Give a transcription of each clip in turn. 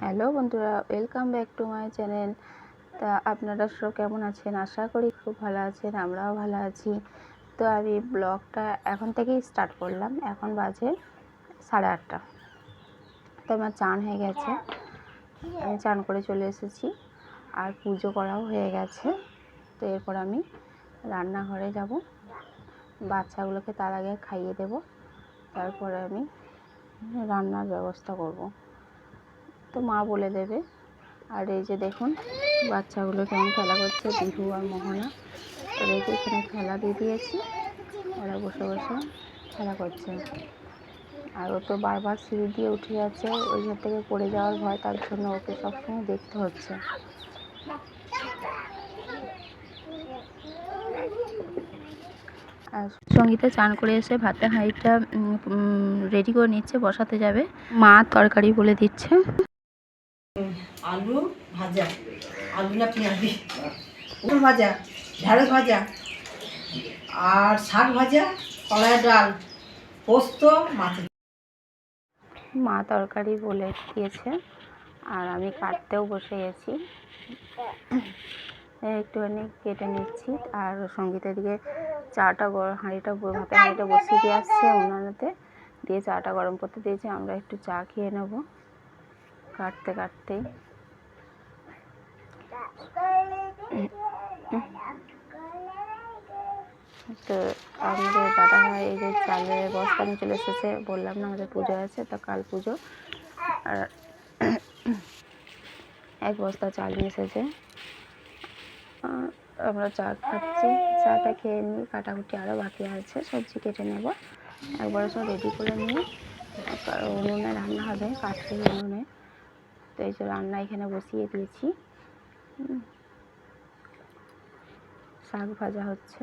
Hello বন্ধুরা welcome back to my channel তা আপনারা সব কেমন আছেন? আশা করি খুব ভালো আছেন, আমরাও ভালো আছি। তো আমি ব্লগটা এখন থেকেই স্টার্ট করলাম। এখন বাজে সাড়ে আটটা। তো আমার চান হয়ে গেছে। আমি চান করে চলে এসেছি। আর পুজো করাও হয়ে গেছে। তো এরপর আমি রান্নাঘরে যাব। বাচ্চাগুলোকে তার আগে খাইয়ে দেব। তারপরে আমি রান্নার ব্যবস্থা করব। তো মা বলে দেবে। আর এই যে দেখুন, বাচ্চাগুলো কেমন খেলা করছে, বিহু আর মোহনা। ওদেরকে এখানে খেলা দিয়ে দিয়েছি। ওরা বসে বসে খেলা করছে। আর ও তো বারবার সিঁড়ি দিয়ে উঠে যাচ্ছে, ওই ঘর থেকে পড়ে যাওয়ার ভয় তার জন্য ওকে সবসময় দেখতে হচ্ছে। আর সঙ্গীতা চান করে এসে ভাতের হাঁড়িটা রেডি করে নিচ্ছে, বসাতে যাবে। মা তরকারি বলে দিচ্ছে। আলু ভাজা, আলু না পেঁয়াজি। পটল ভাজা ভাজা, আর শাক ভাজা, কলাইয়ের ডাল, পোস্ত, মাছ। মা তরকারি বলে দিয়েছে, আর আমি কাটতেও বসে গেছি একটুখানি কেটে নিচ্ছি, আর সঙ্গীতের দিকে চাটা গরম হাঁড়িটা ভাতের হাঁড়িটা বসিয়ে দিয়ে আসছে, উনানেতে। দিয়ে চাটা গরম করতে দিয়েছে, আমরা একটু চা খেয়ে নেব। কাটতে কাটতেই তো আমাদের দাদা ভাই এই যে চালের বস্তা নিয়ে চলে এসেছে, বললাম না আমাদের পুজো আছে, তো কাল পুজো। আর এক বস্তা চাল নিয়ে এসেছে। আমরা চা খাচ্ছি, চাটা খেয়ে নিই, কাটাকুটি আরও বাকি আছে, সবজি কেটে নেব। একবারে সব রেডি করে নিয়ে উনুনে রান্না হবে কাঠের উনুনে। তো এই যে রান্না এখানে বসিয়ে দিয়েছি। শাক ভাজা হচ্ছে।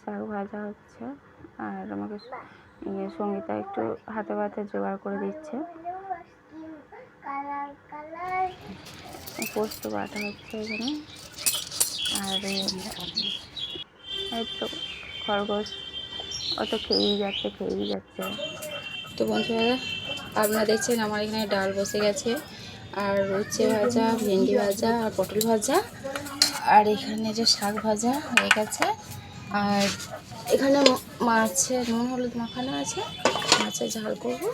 শাক ভাজা হচ্ছে। আর আমাকে ইয়ে সঙ্গীতা একটু হাতে ভাতে জোগাড় করে দিচ্ছে। পোস্ত বাটা হচ্ছে এখানে। আর এই তো খরগোশ। অত খেয়েই যাচ্ছে খেয়েই যাচ্ছে। তো বন্ধুরা, আপনারা দেখছেন আমার এখানে ডাল বসে গেছে, আর উচ্ছে ভাজা, ভেন্ডি ভাজা, আর পটল ভাজা, আর এখানে যে শাক ভাজা হয়ে গেছে, আর এখানে ম- মাছের নুন, হলুদ মাখানো আছে, মাছের ঝাল করব,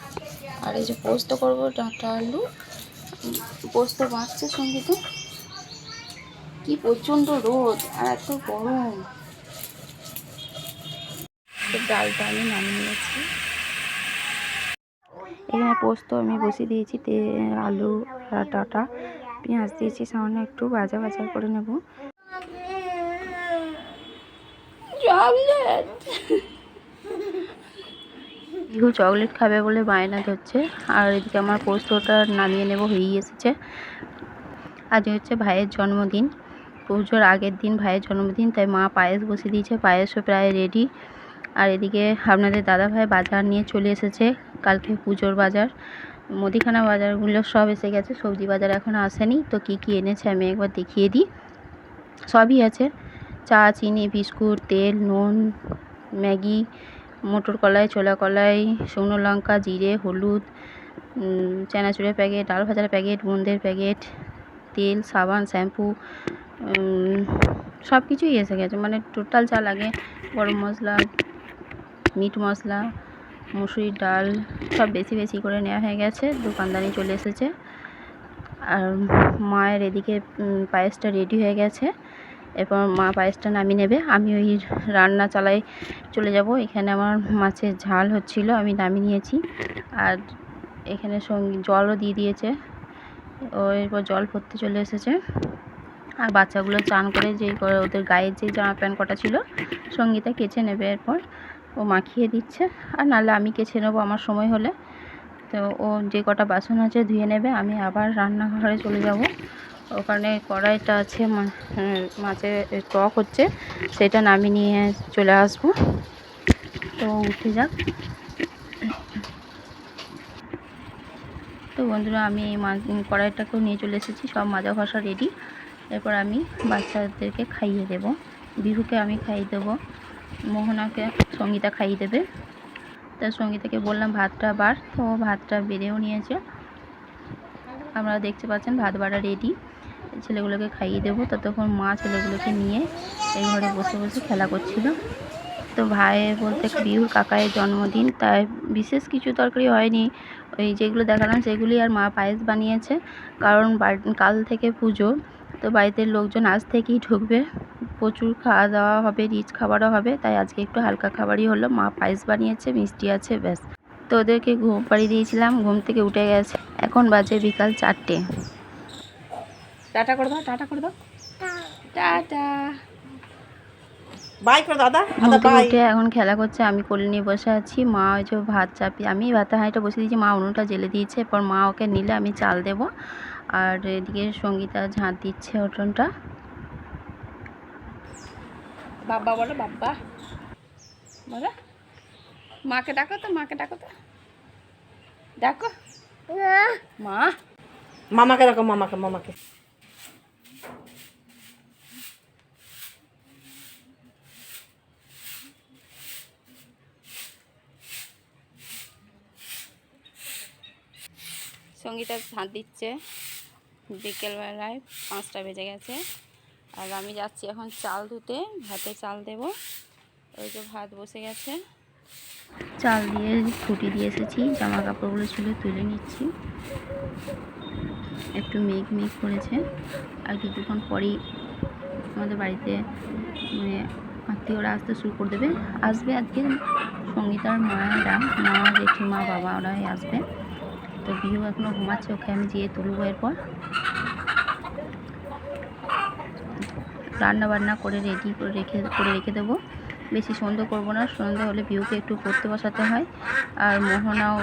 আর এই যে পোস্ত করব, ডাঁটা আলু পোস্ত বাঁচছে তো। কি প্রচণ্ড রোদ, আর এত গরম। তো ডালটা আমি নামিয়ে নিয়েছি। এখানে পোস্ত আমি বসিয়ে দিয়েছি তে আলু ডাঁটা পেঁয়াজ দিয়েছি সামান্য একটু ভাজা ভাজা করে নেব। চকলেট। চকলেট খাবে বলে বায়না ধরছে আর এদিকে আমার পোস্তটা নামিয়ে নেব হয়েই এসেছে। আজ হচ্ছে ভাইয়ের জন্মদিন পুজোর আগের দিন ভাইয়ের জন্মদিন তাই মা পায়েস বসিয়ে দিয়েছে পায়েসও প্রায় রেডি আর এদিকে আপনাদের দাদা ভাই বাজার নিয়ে চলে এসেছে। কালকে পুজোর বাজার। মুদিখানা বাজারগুলো সব এসে গেছে। সবজি বাজার এখনও আসেনি। তো কী কী এনেছে আমি একবার দেখিয়ে দিই। সবই আছে। চা, চিনি, বিস্কুট, তেল, নুন, ম্যাগি, মোটর কলাই, ছোলা কলাই, শুকনো লঙ্কা, জিরে, হলুদ চানাচুরের প্যাকেট, ডাল ভাজার প্যাকেট, বুন্দের প্যাকেট, তেল, সাবান, শ্যাম্পু সব কিছুই এসে গেছে। মানে টোটাল যা লাগে, গরম মশলা মিট মশলা, মুসুরির ডাল সব বেশি বেশি করে নেওয়া হয়ে গেছে দোকানদানি চলে এসেছে। আর মায়ের এদিকে পায়েসটা রেডি হয়ে গেছে। এরপর মা পায়েসটা নামিয়ে নেবে। আমি ওই রান্না চালাই চলে যাব। এখানে আমার মাছের ঝাল হচ্ছিল, আমি নামিয়ে নিয়েছি। আর এখানে সঙ্গে, জলও দিয়ে দিয়েছে। ও এরপর জল ভরতে চলে এসেছে। আর বাচ্চাগুলো চান করে যেই ওদের গায়ের যে জামা প্যান্ট কটা ছিল সঙ্গীতা কেচে নেবে এরপর। ও মাখিয়ে দিচ্ছে। আর নাহলে আমি কেচে নেব আমার সময় হলে। তো ও যে কটা বাসন আছে ধুয়ে নেবে, আমি আবার রান্নাঘরে চলে যাব। ওখানে কড়াইটা আছে, মা- মাছের টক হচ্ছে, সেটা নামিয়ে নিয়ে চলে আসব। তো উঠে যাক। তো বন্ধুরা, আমি এই কড়াইটাকেও নিয়ে চলে এসেছি, সব মাজা ঘষা রেডি। এরপর আমি বাচ্চাদেরকে খাইয়ে দেব। বিহুকে আমি খাইয়ে দেবো। মোহনাকে সঙ্গীতা খাইয়ে দেবে। তার সঙ্গীতাকে বললাম, ভাতটা বার। তো ভাতটা বেড়েও নিয়েছে। আপনারা দেখতে পাচ্ছেন, ভাত বাড়া রেডি ছেলেগুলোকে খাইয়ে দেবো। ততক্ষণ মা ছেলেগুলোকে নিয়ে এই ঘরে বসে বসে খেলা করছিল। তো ভাইয়ের বলতে বিহুর কাকায়ের জন্মদিন, তাই বিশেষ কিছু তরকারি হয়নি। ওই যেগুলো দেখালাম, সেগুলি আর মা পায়েস বানিয়েছে। কারণ কাল থেকে পুজো। তো বাড়িতে লোকজন আজ থেকেই ঢুকবে। প্রচুর খাওয়া দাওয়া হবে রিচ খাবারও হবে তাই আজকে একটু হালকা খাবারই হলো। মা পায়েস বানিয়েছে মিষ্টি আছে ব্যাস। তো ওদেরকে ঘুম পাড়িয়ে দিয়েছিলাম ঘুম থেকে উঠে গেছে। এখন বাজে বিকাল চারটে। টাটা করে দাও টাটা করে দাও। টাটা। বাই করে দাদা। উঠে এখন খেলা করছে আমি কোলে নিয়ে বসে আছি। মা ওই যে ভাত চাপিয়ে আমি ভাতের হাঁড়িটা বসে দিয়েছি মা উনুনটা জেলে দিয়েছে এরপর মা ওকে নিলে আমি চাল দেবো। আর এদিকে সঙ্গীতা ঝাঁট দিচ্ছে উঠোনটা। বাবা বলো বাবা। বলো। মাকে ডাকো তো মাকে ডাকো তো। ডাকো। মা। মামাকে ডাকো মামাকে মামাকে। সঙ্গীতা ঝাঁট দিচ্ছে। বিকেলবেলায় পাঁচটা বেজে গেছে। আর আমি যাচ্ছি এখন চাল ধুতে, ভাতে চাল দেব। ওই যে ভাত বসে গেছে। চাল দিয়ে ফুটি দিয়ে এসেছি জামা কাপড়গুলো ছিল তুলে নিচ্ছি। একটু মেঘ মেঘ করেছে। আর কিছুক্ষণ পরেই আমাদের বাড়িতে মানে আত্মীয়রা আসতে শুরু করে দেবে। আসবে আজকে সঙ্গীতার মায়েরা, মা, জেঠিমা বাবা ওরাই আসবে। তো বিহু এখনও ঘুমাচ্ছে, ওকে আমি যেয়ে তুলবো এরপর। রান্না বান্না করে রেডি করে রেখে করে রেখে দেবো। বেশি সন্ধ্যে করব না সন্ধ্যে হলে বিহুকে একটু পড়তে বসাতে হয়। আর মোহনাও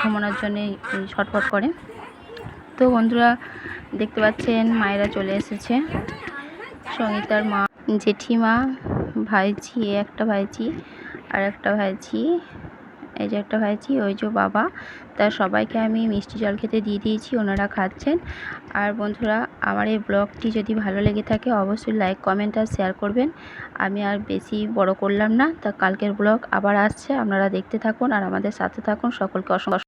ঘুমানোর জন্যে ছটফট করে। তো বন্ধুরা, দেখতে পাচ্ছেন, মায়েরা চলে এসেছে। সঙ্গীতার মা, জেঠিমা, ভাইঝি একটা ভাইঝি, আর একটা ভাইঝি। এই যে একটা ভাইজি, ওই যে বাবা। তা সবাইকে আমি মিষ্টি জল খেতে দিয়ে দিয়েছি, ওনারা খাচ্ছেন। আর বন্ধুরা, আমার এই ব্লগটি যদি ভালো লেগে থাকে, অবশ্যই লাইক, কমেন্ট আর শেয়ার করবেন। আমি আর বেশি বড় করলাম না। তা কালকের ব্লগ আবার আসছে, আপনারা দেখতে থাকুন আর আমাদের সাথে থাকুন। সকলকে অসংখ্য